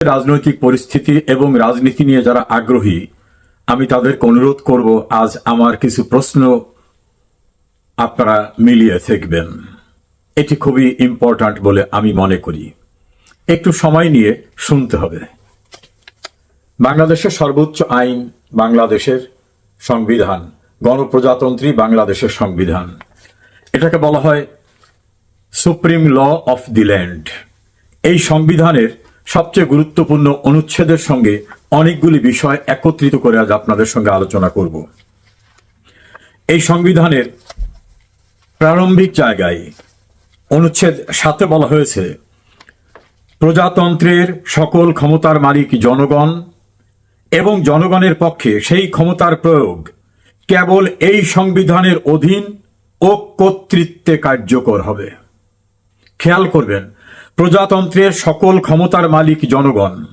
রাজনৈতিক পরিস্থিতি এবং রাজনীতি নিয়ে যারা আগ্রহী, আমি তাদেরকে অনুরোধ করব, আজ আমার কিছু প্রশ্ন আপনারা মিলিয়ে দেখবেন এটি খুবই ইম্পর্ট্যান্ট বলে আমি মনে করি। একটু সময় নিয়ে শুনতে হবে। বাংলাদেশের সর্বোচ্চ আইন, বাংলাদেশের সংবিধান, গণপ্রজাতন্ত্রী বাংলাদেশের সংবিধান। এটাকে বলা হয় supreme law of the land. এই সংবিধানের সবচেয়ে গুরুত্বপূর্ণ অনুচ্ছেদের সঙ্গে অনেকগুলি বিষয় একত্রিত করে আজ আপনাদের সঙ্গে আলোচনা করব। এই সংবিধানের প্রারম্ভিক জায়গায় অনুচ্ছেদ সাথে বলা হয়েছে, প্রজাতন্ত্রের সকল ক্ষমতার মালিক জনগণ এবং জনগণের পক্ষে সেই ক্ষমতার প্রয়োগ কেবল এই সংবিধানের অধীন ও কর্তৃত্বে কার্যকর হবে। খেয়াল করবেন প্রজাতন্ত্রের সকল ক্ষমতার মালিক জনগণ।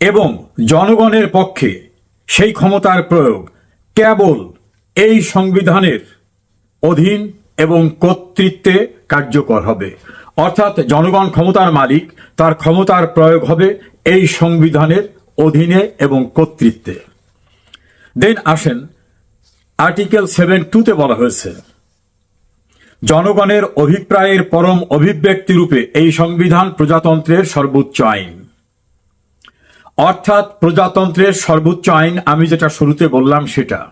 এবং জনগণের পক্ষে সেই ক্ষমতার প্রয়োগ কেবল এই সংবিধানের অধীন এবং কর্তৃত্বে কার্যকর হবে। অর্থাৎ জনগণ ক্ষমতার মালিক, তার ক্ষমতার প্রয়োগ হবে এই সংবিধানের অধীনে এবং কর্তৃত্বে। দেন আসেন আর্টিকেল সেভেন টুতে বলা হয়েছে জনগণের অভিপ্রায়ের পরম অভিব্যক্তি রূপে এই সংবিধান প্রজাতন্ত্রের সর্বোচ্চ আইন। অর্থাৎ প্রজাতন্ত্রের সর্বোচ্চ আইন, আমি যেটা শুরুতে বললাম সেটা।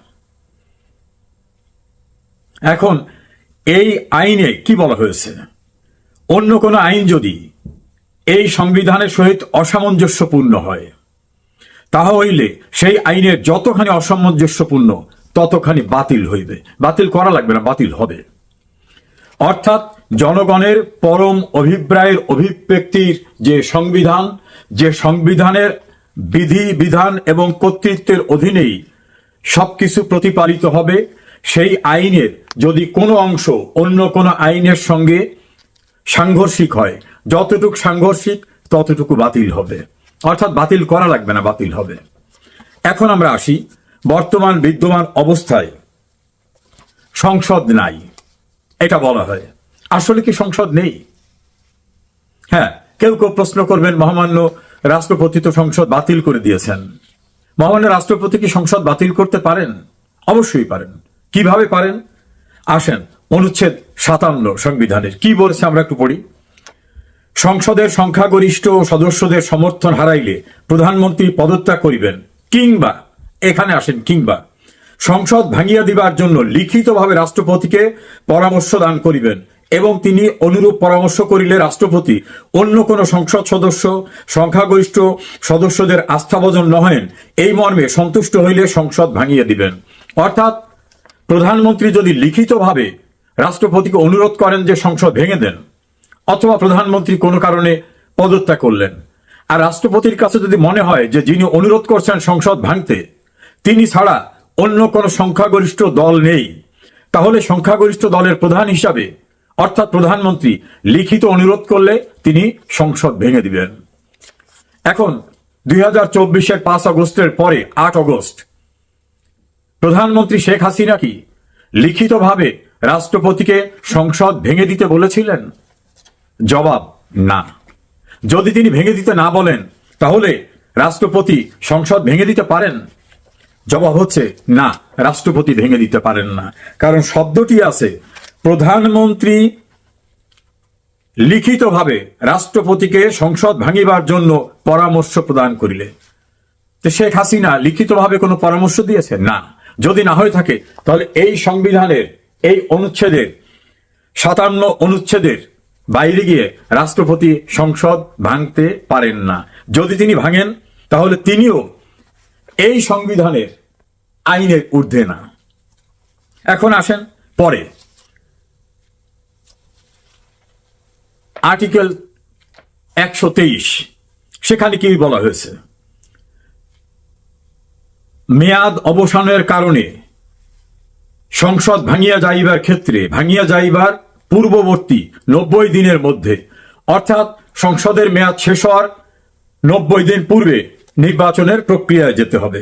এখন, এই আইনে কি বলা হয়েছে? অন্য কোনো আইন যদি এই সংবিধানের সহিত অসামঞ্জস্যপূর্ণ হয় তাহা হইলে সেই আইনের যতখানি অসামঞ্জস্যপূর্ণ, ততখানি বাতিল হইবে। বাতিল করা লাগবে না, বাতিল হবে। অর্থাৎ জনগণের পরম অভিপ্রায়ের অভিব্যক্তির যে সংবিধান, যে সংবিধানের বিধি, বিধান এবং কর্তৃত্বের অধীনেই সব কিছু প্রতিপালিত হবে, সেই আইনের যদি কোনো অংশ অন্য কোনো আইনের সঙ্গে সাংঘর্ষিক হয়, যতটুকু সাংঘর্ষিক ততটুকু বাতিল হবে। অর্থাৎ বাতিল করা লাগবে না, বাতিল হবে। এখন আমরা আসি, বর্তমান বিদ্যমান অবস্থায়। সংসদ নাই। এটা বলা হয়। আসলে কি সংসদ নেই? হ্যাঁ কেউ কেউ প্রশ্ন করবেন, মহামান্য রাষ্ট্রপতি তো সংসদ বাতিল করে দিয়েছেন। মহামান্য রাষ্ট্রপতি কি সংসদ বাতিল করতে পারেন? অবশ্যই পারেন। কীভাবে পারেন? আসেন, অনুচ্ছেদ সাতান্ন সংবিধানের। কি বলছে আমরা একটু পড়ি। সংসদের সংখ্যাগরিষ্ঠ সদস্যদের সমর্থন হারাইলে প্রধানমন্ত্রী পদত্যাগ করিবেন। কিংবা, এখানে আসেন, কিংবা। সংসদ ভাঙিয়া দিবার জন্য লিখিতভাবে রাষ্ট্রপতিকে পরামর্শ দান করিবেন এবং তিনি অনুরূপ পরামর্শ করিলে রাষ্ট্রপতি অন্য কোন সংসদ সদস্য, সংখ্যাগরিষ্ঠ সদস্যদের আস্থাভজন নহেন, এই মর্মে সন্তুষ্ট হইলে সংসদ ভাঙিয়ে দিবেন। অর্থাৎ, প্রধানমন্ত্রী যদি লিখিতভাবে রাষ্ট্রপতিকে অনুরোধ করেন যে সংসদ ভেঙে দেন, অথবা প্রধানমন্ত্রী কোনো কারণে পদত্যাগ করলেন, আর রাষ্ট্রপতির কাছে যদি মনে হয় যে যিনি অনুরোধ করছেন সংসদ ভাঙতে, তিনি ছাড়া অন্য কোনো সংখ্যাগরিষ্ঠ দল নেই। তাহলে সংখ্যাগরিষ্ঠ দলের প্রধান হিসাবে, অর্থাৎ প্রধানমন্ত্রী, লিখিত অনুরোধ করলে তিনি সংসদ ভেঙে দিবেন। এখন, দুই হাজার চব্বিশের পাঁচ আগস্টের পরে, আট আগস্ট, প্রধানমন্ত্রী শেখ হাসিনা কি লিখিতভাবে রাষ্ট্রপতিকে সংসদ ভেঙে দিতে বলেছিলেন? জবাব, না। যদি তিনি ভেঙে দিতে না বলেন, তাহলে রাষ্ট্রপতি সংসদ ভেঙে দিতে পারেন? জবাব হচ্ছে, না, রাষ্ট্রপতি ভেঙে দিতে পারেন না। কারণ শব্দটি আছে, প্রধানমন্ত্রী লিখিতভাবে রাষ্ট্রপতিকে সংসদ ভাঙিবার জন্য পরামর্শ প্রদান করিলে তো শেখ হাসিনা লিখিতভাবে কোনো পরামর্শ দিয়েছে? না। যদি না হয়ে থাকে, তাহলে এই সংবিধানের এই অনুচ্ছেদের, সাতান্ন অনুচ্ছেদের বাইরে গিয়ে রাষ্ট্রপতি সংসদ ভাঙতে পারেন না। যদি তিনি ভাঙেন, তাহলে তিনিও এই সংবিধানের আইনের ঊর্ধ্বে না। এখন আসেন পরে। আর্টিকেল একশো তেইশ, সেখানে কি বলা হয়েছে? মেয়াদ অবসানের কারণে সংসদ ভাঙিয়া যাইবার ক্ষেত্রে, ভাঙিয়া যাইবার পূর্ববর্তী নব্বই দিনের মধ্যে, অর্থাৎ সংসদের মেয়াদ শেষ হওয়ার নব্বই দিন পূর্বে নির্বাচনের প্রক্রিয়ায় যেতে হবে।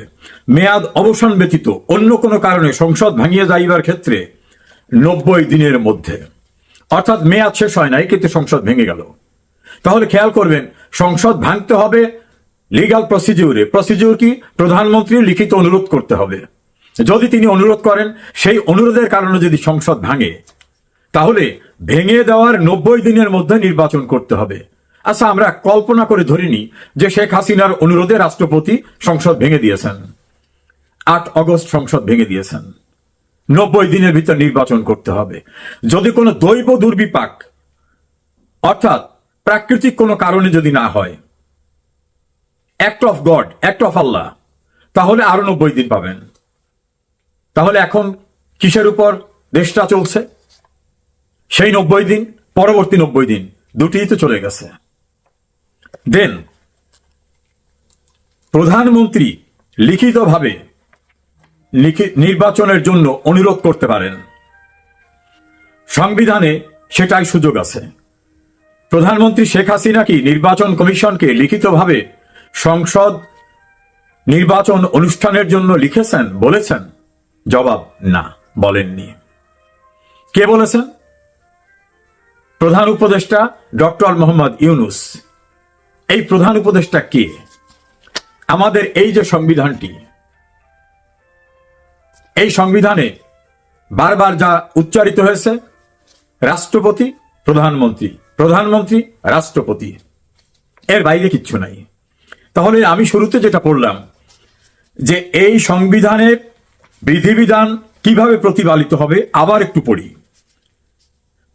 মেয়াদ অবসান ব্যতীত অন্য কোনো কারণে সংসদ ভাঙিয়ে যাইবার ক্ষেত্রে নব্বই দিনের মধ্যে। অর্থাৎ মেয়াদ শেষ হয় নাই, কিন্তু সংসদ ভেঙে গেল। তাহলে খেয়াল করবেন, সংসদ ভাঙতে হবে লিগাল প্রসিডিউরে প্রসিডিউর কি? প্রধানমন্ত্রীর লিখিত অনুরোধ করতে হবে। যদি তিনি অনুরোধ করেন, সেই অনুরোধের কারণে যদি সংসদ ভাঙে, তাহলে ভেঙে দেওয়ার নব্বই দিনের মধ্যে নির্বাচন করতে হবে। আচ্ছা আমরা কল্পনা করে ধরিনি যে শেখ হাসিনার অনুরোধে রাষ্ট্রপতি সংসদ ভেঙে দিয়েছেন। আট অগস্ট সংসদ ভেঙে দিয়েছেন। নব্বই দিনের ভিতর নির্বাচন করতে হবে। যদি কোনো দৈব দুর্বিপাক, অর্থাৎ প্রাকৃতিক কোনো কারণে যদি না হয় act of God act of আল্লাহ তাহলে আরও নব্বই দিন পাবেন। তাহলে এখন কিসের উপর দেশটা চলছে? সেই নব্বই দিন, পরবর্তী নব্বই দিন, দুটিই তো চলে গেছে। দেন, প্রধানমন্ত্রী লিখিতভাবে নির্বাচনের জন্য অনুরোধ করতে পারেন। সংবিধানে সেটাই সুযোগ আছে। প্রধানমন্ত্রী শেখ হাসিনা কি নির্বাচন কমিশনকে লিখিতভাবে সংসদ নির্বাচন অনুষ্ঠানের জন্য লিখেছেন, বলেছেন? জবাব, না, বলেননি। কে বলেছেন? প্রধান উপদেষ্টা ডক্টর মোহাম্মদ ইউনুস। এই প্রধান উপদেষ্টা কে? আমাদের এই যে সংবিধানটি, এই সংবিধানে বারবার যা উচ্চারিত হয়েছে, রাষ্ট্রপতি, প্রধানমন্ত্রী প্রধানমন্ত্রী, রাষ্ট্রপতি, এর বাইরে কিচ্ছু নাই। তাহলে আমি শুরুতে যেটা পড়লাম, যে এই সংবিধানের বিধিবিধান কীভাবে প্রতিপালিত হবে, আবার একটু পড়ি।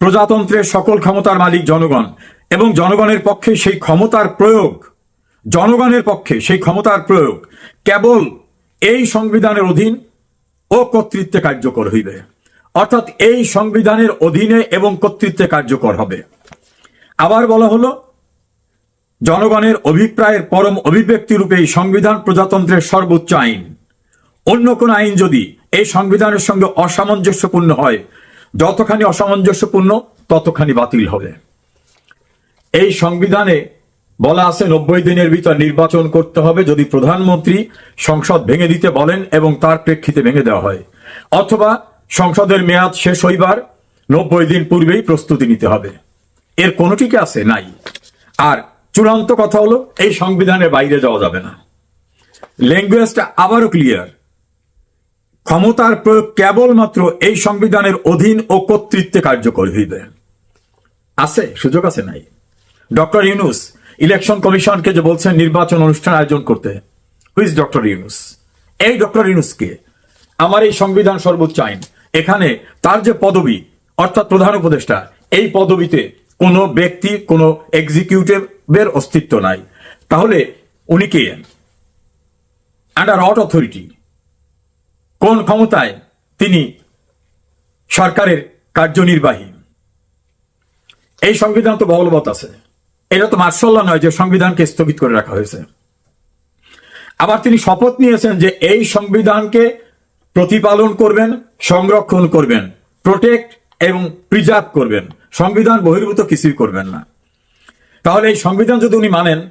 প্রজাতন্ত্রের সকল ক্ষমতার মালিক জনগণ এবং জনগণের পক্ষে সেই ক্ষমতার প্রয়োগ, জনগণের পক্ষে সেই ক্ষমতার প্রয়োগ কেবল এই সংবিধানের অধীন ও কর্তৃত্বে কার্যকর হইবে। অর্থাৎ এই সংবিধানের অধীনে এবং কর্তৃত্বে কার্যকর হবে। আবার বলা হলো, জনগণের অভিপ্রায়ের পরম অভিব্যক্তি রূপে এই সংবিধান প্রজাতন্ত্রের সর্বোচ্চ আইন। অন্য কোন আইন যদি এই সংবিধানের সঙ্গে অসামঞ্জস্যপূর্ণ হয়, যতখানি অসামঞ্জস্যপূর্ণ ততখানি বাতিল হবে। এই সংবিধানে বলা আছে, নব্বই দিনের ভিতর নির্বাচন করতে হবে যদি প্রধানমন্ত্রী সংসদ ভেঙে দিতে বলেন এবং তার প্রেক্ষিতে ভেঙে দেওয়া হয়। অথবা সংসদের মেয়াদ শেষ হইবার নব্বই দিন পূর্বেই প্রস্তুতি নিতে হবে। এর কোনোটি কি আছে? নাই। আর চূড়ান্ত কথা হলো, এই সংবিধানের বাইরে যাওয়া যাবে না। ল্যাঙ্গুয়েজটা আবারও ক্লিয়ার ক্ষমতার প্রয়োগ কেবলমাত্র এই সংবিধানের অধীন ও কর্তৃত্বে কার্যকর হইবে। আছে? সুযোগ আছে? নাই। ডক্টর ইউনুস ইলেকশন কমিশনকে যে বলছেন নির্বাচন অনুষ্ঠান আয়োজন করতে হুইজ ডক্টর ইউনুস এই ডক্টর ইউনুসকে আমার এই সংবিধান সর্বোচ্চ আইন, এখানে তার যে পদবি, অর্থাৎ প্রধান উপদেষ্টা, এই পদবিতে কোনো ব্যক্তি, কোনো এক্সিকিউটিভের অস্তিত্ব নাই। তাহলে উনি কে? আন্ডার অট অথরিটি কোন ক্ষমতায় তিনি সরকারের কার্যনির্বাহী? এই সংবিধান তো বলবৎ আছে। এটা তো মার্শাল্লাহ নয় যে সংবিধানকে স্থগিত করে রাখা হয়েছে। আবার তিনি শপথ নিয়েছেন যে এই সংবিধানকে প্রতিপালন করবেন, সংরক্ষণ করবেন প্রোটেক্ট এবং প্রিজার্ভ করবেন। সংবিধান বহির্ভূত কিছুই করবেন না। তাহলে এই সংবিধান যদি উনি মানেন,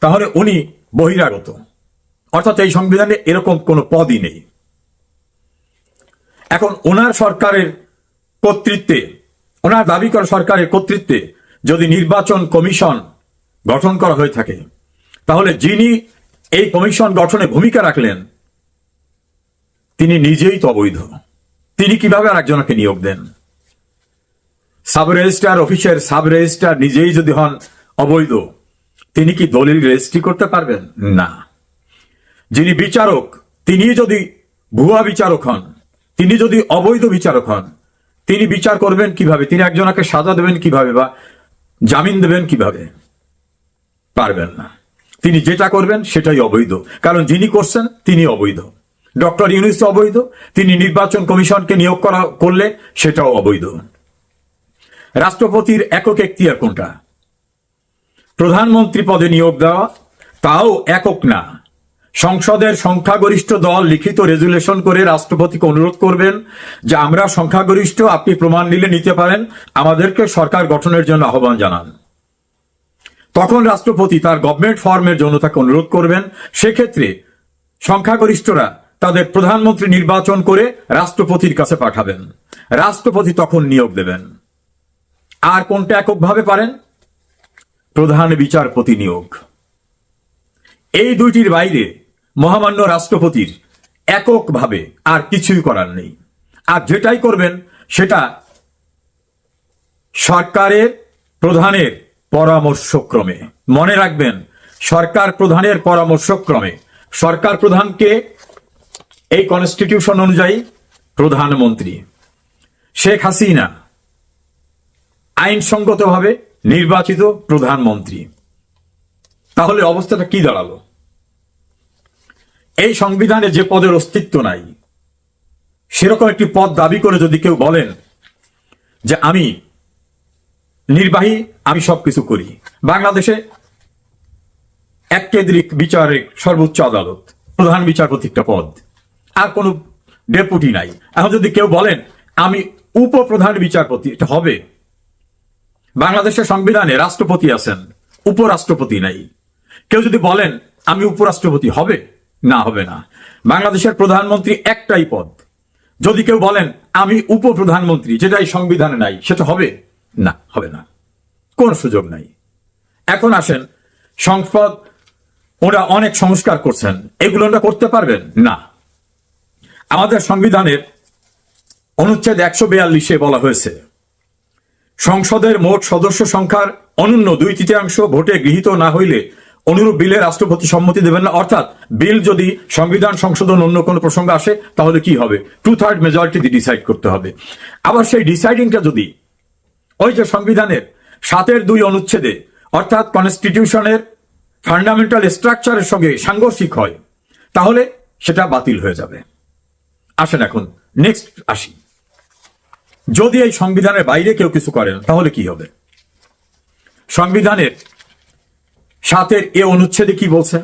তাহলে উনি বহিরাগত। অর্থাৎ এই সংবিধানে এরকম কোনো পদই নেই। এখন ওনার সরকারের কর্তৃত্বে, ওনার দাবি করা সরকারের কর্তৃত্বে যদি নির্বাচন কমিশন গঠন করা হয়ে থাকে, তাহলে যিনি এই কমিশন গঠনে ভূমিকা রাখলেন, তিনি নিজেই তো অবৈধ। তিনি কীভাবে আরেকজনকে নিয়োগ দেন? সাব রেজিস্ট্রার অফিসের সাব রেজিস্ট্রার নিজেই যদি হন অবৈধ, তিনি কি দলিল রেজিস্ট্রি করতে পারবেন? না। যিনি বিচারক, তিনি যদি ভুয়া বিচারক হন, তিনি যদি অবৈধ বিচারক হন, তিনি বিচার করবেন কীভাবে? তিনি একজনকে সাজা দেবেন কীভাবে বা জামিন দেবেন কীভাবে? পারবেন না। তিনি যেটা করবেন সেটাই অবৈধ। কারণ যিনি করছেন, তিনি অবৈধ। ডক্টর ইউনিস অবৈধ। তিনি নির্বাচন কমিশনকে নিয়োগ করা, করলে সেটাও অবৈধ। রাষ্ট্রপতির একক এখতিয়ার কোনটা? প্রধানমন্ত্রী পদে নিয়োগ দেওয়া, তাও একক না। সংসদের সংখ্যাগরিষ্ঠ দল লিখিত রেজুলেশন করে রাষ্ট্রপতিকে অনুরোধ করবেন যে আমরা সংখ্যাগরিষ্ঠ, আপনি প্রমাণ নিলে নিতে পারেন। আমাদেরকে সরকার গঠনের জন্য আহ্বান জানান। তখন রাষ্ট্রপতি তার গভর্নমেন্ট ফর্মের জন্য তাকে অনুরোধ করবেন। সেক্ষেত্রে সংখ্যাগরিষ্ঠরা তাদের প্রধানমন্ত্রী নির্বাচন করে রাষ্ট্রপতির কাছে পাঠাবেন। রাষ্ট্রপতি তখন নিয়োগ দেবেন। আর কোনটা এককভাবে পারেন? প্রধান বিচারপতি নিয়োগ। এই দুইটির বাইরে মহামান্য রাষ্ট্রপতির এককভাবে আর কিছুই করার নেই। আর যেটাই করবেন, সেটা সরকারের প্রধানের পরামর্শক্রমে। মনে রাখবেন, সরকার প্রধানের পরামর্শক্রমে। সরকার প্রধানকে এই কনস্টিটিউশন অনুযায়ী প্রধানমন্ত্রী। শেখ হাসিনা আইনসঙ্গতভাবে নির্বাচিত প্রধানমন্ত্রী। তাহলে অবস্থাটা কি দাঁড়াল? এই সংবিধানে যে পদের অস্তিত্ব নাই, সেরকম একটি পদ দাবি করে যদি কেউ বলেন যে আমি নির্বাহী, আমি সবকিছু করি। বাংলাদেশে এক কেন্দ্রিক বিচারের সর্বোচ্চ আদালত, প্রধান বিচারপতি একটা পদ। আর কোনো ডেপুটি নাই। এখন যদি কেউ বলেন, আমি উপপ্রধান বিচারপতি, এটা হবে। বাংলাদেশের সংবিধানে রাষ্ট্রপতি আছেন, উপরাষ্ট্রপতি নাই। কেউ যদি বলেন, আমি উপরাষ্ট্রপতি হবে? না, হবে না। বাংলাদেশের প্রধানমন্ত্রী একটাই পদ। যদি কেউ বলেন, আমি উপপ্রধানমন্ত্রী যেটা এই সংবিধানে নাই সেটা হবে? না হবে না। কোন সুযোগ নাই। এখন আসেন, সংসদ, ওরা অনেক সংস্কার করছেন। এগুলো ওরা করতে পারবেন? না। আমাদের সংবিধানের অনুচ্ছেদ একশো বিয়াল্লিশে বলা হয়েছে, সংসদের মোট সদস্য সংখ্যার অনন্য দুই তৃতীয়াংশ ভোটে গৃহীত না হইলে অনুরূপ বিলে রাষ্ট্রপতি সম্মতি দেবেন না। অর্থাৎ বিল যদি সংবিধান সংশোধন অন্য কোনো প্রসঙ্গে আসে, তাহলে কি হবে? টু থার্ড মেজরিটি ডিসাইড করতে হবে। আবার সেই ডিসাইডিংটা যদি ওই যে সংবিধানের সাতের দুই অনুচ্ছেদে, অর্থাৎ কনস্টিটিউশনের ফান্ডামেন্টাল স্ট্রাকচারের সঙ্গে সাংঘর্ষিক হয়, তাহলে সেটা বাতিল হয়ে যাবে। আসেন এখন নেক্সট আসি। যদি এই সংবিধানের বাইরে কেউ কিছু করেন, তাহলে কি হবে? সংবিধানের সাতের এ অনুচ্ছেদে কি বলছে?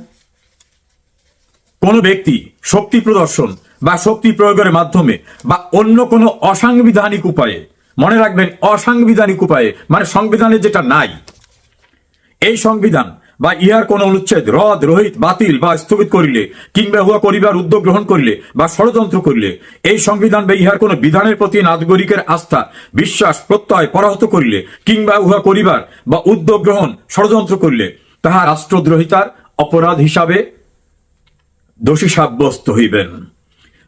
কোন ব্যক্তি শক্তি প্রদর্শন বা শক্তি প্রয়োগের মাধ্যমে বা অন্য কোনো অসাংবিধানিক উপায়ে, মনে রাখবেন অসাংবিধানিক উপায়ে মানে সংবিধানে যেটা নাই, এই সংবিধান বা ইহার কোন অনুচ্ছেদ, রদ, রহিত, বাতিল বা স্থগিত করিলে কিংবা উহা করিবার উদ্যোগ গ্রহণ করিলে বা ষড়যন্ত্র করিলে, এই সংবিধান বা ইহার কোন বিধানের প্রতি নাগরিকের আস্থা, বিশ্বাস, প্রত্যয় পরাহত করিলে কিংবা উহা করিবার বা উদ্যোগ গ্রহণ, ষড়যন্ত্র করিলে তাহা রাষ্ট্রদ্রোহিতার অপরাধ হিসাবে দোষী সাব্যস্ত হইবেন।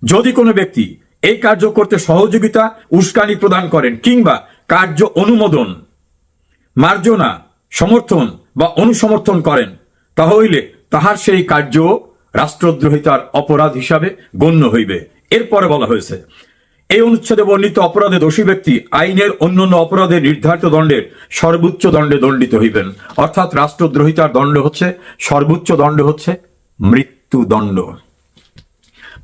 যদি কোনো ব্যক্তি এই কার্য করতে সহযোগিতা, উস্কানি প্রদান করেন কিংবা কার্য অনুমোদন, মার্জনা, সমর্থন বা অনুসমর্থন করেন তাহলে তাহার সেই কার্য রাষ্ট্রদ্রোহিতার অপরাধ হিসাবে গণ্য হইবে। এরপরে বলা হয়েছে এই অনুচ্ছেদে বর্ণিত অপরাধে দোষী ব্যক্তি আইনের অন্যান্য অপরাধে নির্ধারিত দণ্ডের সর্বোচ্চ দণ্ডে দণ্ডিত হইবেন। অর্থাৎ রাষ্ট্রদ্রোহিতার দণ্ড হচ্ছে, সর্বোচ্চ দণ্ড হচ্ছে মৃত্যুদণ্ড।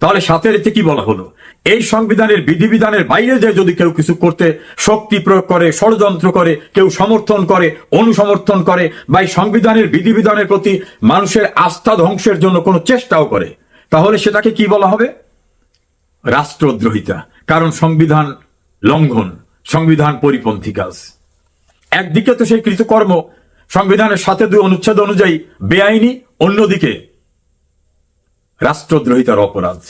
তাহলে সাথে এতে কি বলা হলো? এই সংবিধানের বিধিবিধানের বাইরে যে যদি কেউ কিছু করতে শক্তি প্রয়োগ করে, ষড়যন্ত্র করে, কেউ সমর্থন করে, অনুসমর্থন করে, বা এই সংবিধানের বিধিবিধানের প্রতি মানুষের আস্থা ধ্বংসের জন্য কোনো চেষ্টাও করে, তাহলে সেটাকে কি বলা হবে? রাষ্ট্রদ্রোহিতা, কারণ সংবিধান লঙ্ঘন, সংবিধান পরিপন্থী কাজ। একদিকে তো সেই কৃতকর্ম, সংবিধানের সাথে দুই অনুচ্ছেদ অনুযায়ী বেআইনি, অন্যদিকে রাষ্ট্রদ্রোহিতার অপরাধ।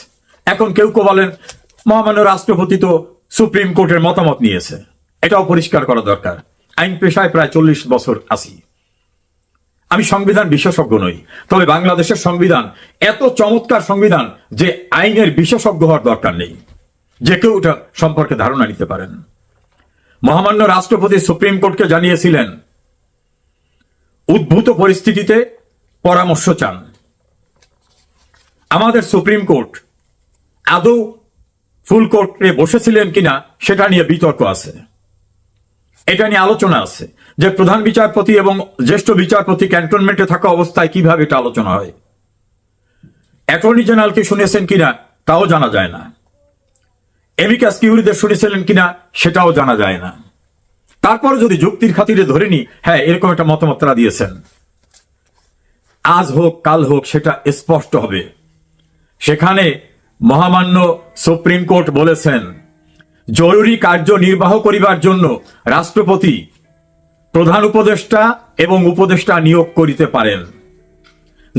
এখন কেউ কেউ বলেন, মহামান্য রাষ্ট্রপতি তো সুপ্রিম কোর্টের মতামত নিয়েছে। এটাও পরিষ্কার করা দরকার। আইন পেশায় প্রায় চল্লিশ বছর আছি। আমি সংবিধান বিশেষজ্ঞ নই। তবে বাংলাদেশের সংবিধান এত চমৎকার সংবিধান যে আইনের বিশেষজ্ঞ হওয়ার দরকার নেই। যে কেউ এটা সম্পর্কে ধারণা নিতে পারেন। মহামান্য রাষ্ট্রপতি সুপ্রিম কোর্টকে জানিয়েছিলেন, উদ্ভূত পরিস্থিতিতে পরামর্শ চান। আমাদের সুপ্রিম কোর্ট আদৌ ফুল কোর্টে বসেছিলেন কিনা সেটা নিয়ে বিতর্ক আছে। এটা নিয়ে আলোচনা আছে। যে প্রধান বিচারপতি এবং জ্যেষ্ঠ বিচারপতি ক্যান্টনমেন্টে থাকা অবস্থায় কীভাবে এটা আলোচনা হয়? অ্যাটর্নি জেনারেলকে শুনেছেন কিনা তাও জানা যায় না। এমিকাস কিউরিদের শুনেছিলেন কিনা সেটাও জানা যায় না। তারপরে যদি যুক্তির খাতিরে ধরে নি হ্যাঁ এরকম একটা মতামত দিয়েছেন। আজ হোক, কাল হোক, সেটা স্পষ্ট হবে। সেখানে মহামান্য সুপ্রিম কোর্ট বলেছেন, জরুরি কার্য নির্বাহ করিবার জন্য রাষ্ট্রপতি প্রধান উপদেষ্টা এবং উপদেষ্টা নিয়োগ করিতে পারেন।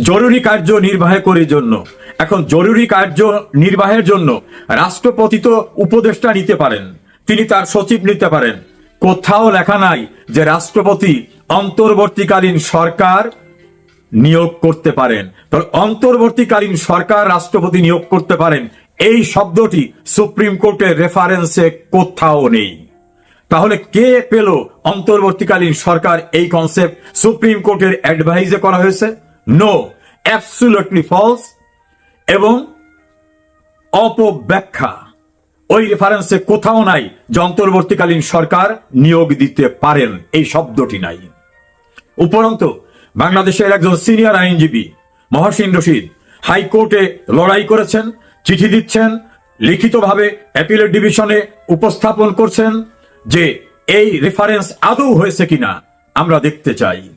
জরুরি কার্য নির্বাহ করার জন্য। এখন জরুরি কার্য নির্বাহের জন্য রাষ্ট্রপতি তো উপদেষ্টা নিতে পারেন। তিনি তার সচিব নিতে পারেন। কোথাও লেখা নাই যে রাষ্ট্রপতি অন্তর্বর্তীকালীন সরকার নিয়োগ করতে পারেন। অন্তর্বর্তীকালীন সরকার রাষ্ট্রপতি নিয়োগ করতে পারেন। এই শব্দটি সুপ্রিম কোর্টের রেফারেন্সে কোথাও নেই। তাহলে কে পেল অন্তর্বর্তীকালীন সরকার এই কনসেপ্ট সুপ্রিম কোর্টের অ্যাডভাইজে করা হয়েছে? নো অ্যাবসুলটলি ফলস এবং অপব্যাখ্যা। ওই রেফারেন্সে কোথাও নাই যে অন্তর্বর্তীকালীন সরকার নিয়োগ দিতে পারেন। এই শব্দটি নাই। উপরন্তু, বাংলাদেশের একজন সিনিয়র আইনজীবী, মহসিন রশিদ, হাইকোর্টে লড়াই করেছেন, চিঠি দিচ্ছেন, লিখিতভাবে অ্যাপিলেট ডিভিশনে উপস্থাপন করছেন। যে এই রেফারেন্স আদৌ হয়েছে কিনা, আমরা দেখতে চাই।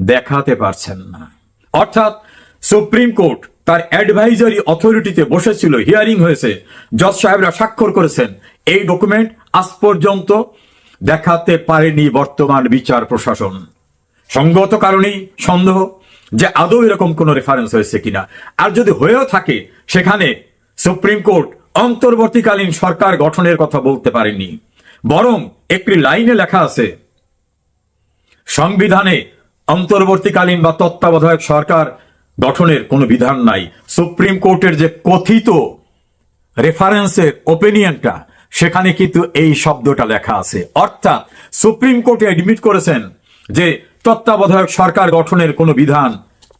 দেখাতে পারছেন না। অর্থাৎ, সুপ্রিম কোর্ট তার অ্যাডভাইজারি অথরিটিতে বসেছিল হিয়ারিং হয়েছে। জজ সাহেবরা স্বাক্ষর করেছেন। এই ডকুমেন্ট আজ পর্যন্ত দেখাতে পারেনি বর্তমান বিচার প্রশাসন। সঙ্গত কারণেই সন্দেহ যে আদৌ এরকম কোন রেফারেন্স হয়েছে কিনা। আর যদি হয়েও থাকে, সেখানে সুপ্রিম কোর্ট অন্তর্বর্তীকালীন সরকার গঠনের কথা বলতে পারেনি। বরং একটি লাইনে লেখা আছে, সংবিধানে অন্তর্বর্তীকালীন বা তত্ত্বাবধায়ক সরকার গঠনের কোনো বিধান নাই। সুপ্রিম কোর্টের যে কথিত রেফারেন্সের ওপিনিয়নটা সেখানে কিন্তু এই শব্দটা লেখা আছে। অর্থাৎ সুপ্রিম কোর্টে অ্যাডমিট করেছেন যে তত্ত্বাবধায়ক সরকার গঠনের কোনো বিধান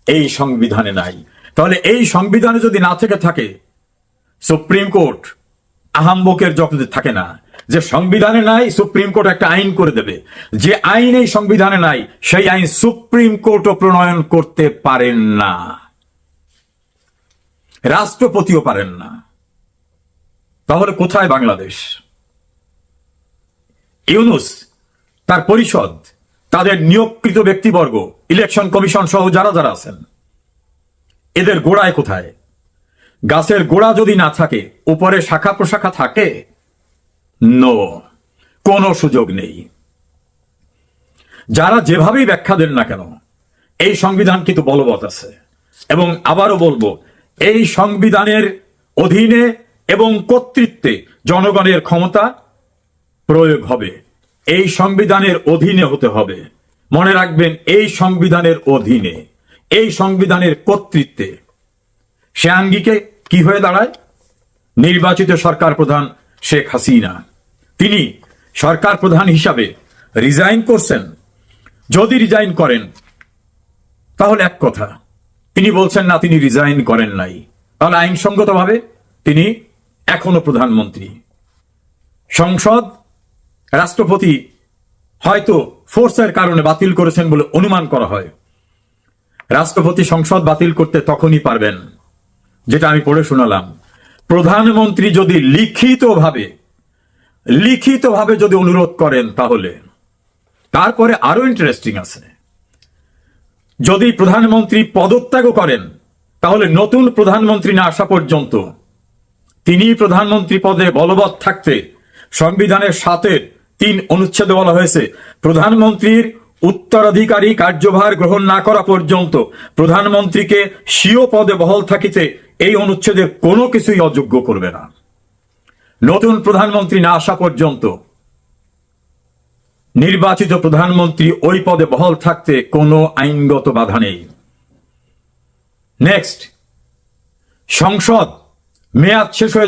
এই সংবিধানে নাই। তাহলে এই সংবিধানে যদি না থেকে থাকে, সুপ্রিম কোর্ট আহাম্বকের যখন থাকে না। যে সংবিধানে নাই, সুপ্রিম কোর্ট একটা আইন করে দেবে। যে আইন এই সংবিধানে নাই, সেই আইন সুপ্রিম কোর্টও প্রণয়ন করতে পারেন না। রাষ্ট্রপতিও পারেন না। তাহলে কোথায় বাংলাদেশ? ইউনুস, তার পরিষদ, তাদের নিয়োগকৃত ব্যক্তিবর্গ, ইলেকশন কমিশন সহ যারা যারা আছেন, এদের গোড়ায় কোথায়? গাছের গোড়া যদি না থাকে, উপরে শাখা প্রশাখা থাকে নো কোনো সুযোগ নেই। যারা যেভাবেই ব্যাখ্যা দেন না কেন, এই সংবিধান কিন্তু বলবৎ আছে। এবং আবারও বলব, এই সংবিধানের অধীনে এবং কর্তৃত্বে জনগণের ক্ষমতা প্রয়োগ হবে। এই সংবিধানের অধীনে হতে হবে। মনে রাখবেন, এই সংবিধানের অধীনে, এই সংবিধানের কর্তৃত্বে। সে আঙ্গিকে কি হয়ে দাঁড়ায়? নির্বাচিত সরকার প্রধান শেখ হাসিনা। তিনি সরকার প্রধান হিসাবে রিজাইন করছেন। যদি রিজাইন করেন, তাহলে এক কথা, তিনি বলছেন, না, তিনি রিজাইন করেন নাই। তাহলে আইনসঙ্গতভাবে তিনি এখনও প্রধানমন্ত্রী। সংসদ, রাষ্ট্রপতি হয়তো ফোর্সের কারণে বাতিল করেছেন বলে অনুমান করা হয়। রাষ্ট্রপতি সংসদ বাতিল করতে তখনই পারবেন, যেটা আমি পড়ে শোনালাম। প্রধানমন্ত্রী যদি লিখিতভাবে লিখিতভাবে যদি অনুরোধ করেন তাহলে। তারপরে আরও ইন্টারেস্টিং আছে। যদি প্রধানমন্ত্রী পদত্যাগও করেন, তাহলে নতুন প্রধানমন্ত্রী না আসা পর্যন্ত তিনি প্রধানমন্ত্রী পদে বলবৎ থাকতে সংবিধানের সাথে তিন অনুচ্ছেদে বলা হয়েছে, প্রধানমন্ত্রীর উত্তরাধিকারী কার্যভার গ্রহণ না করা পর্যন্ত প্রধানমন্ত্রীকে স্বীয় পদে বহল থাকিতে এই অনুচ্ছেদের কোনো কিছুই অযোগ্য করবে না। নতুন প্রধানমন্ত্রী না আসা পর্যন্ত নির্বাচিত প্রধানমন্ত্রী ওই পদে বহল থাকতে কোনো আইনগত বাধা নেই। নেক্সট সংসদ মেয়াদ শেষ হয়ে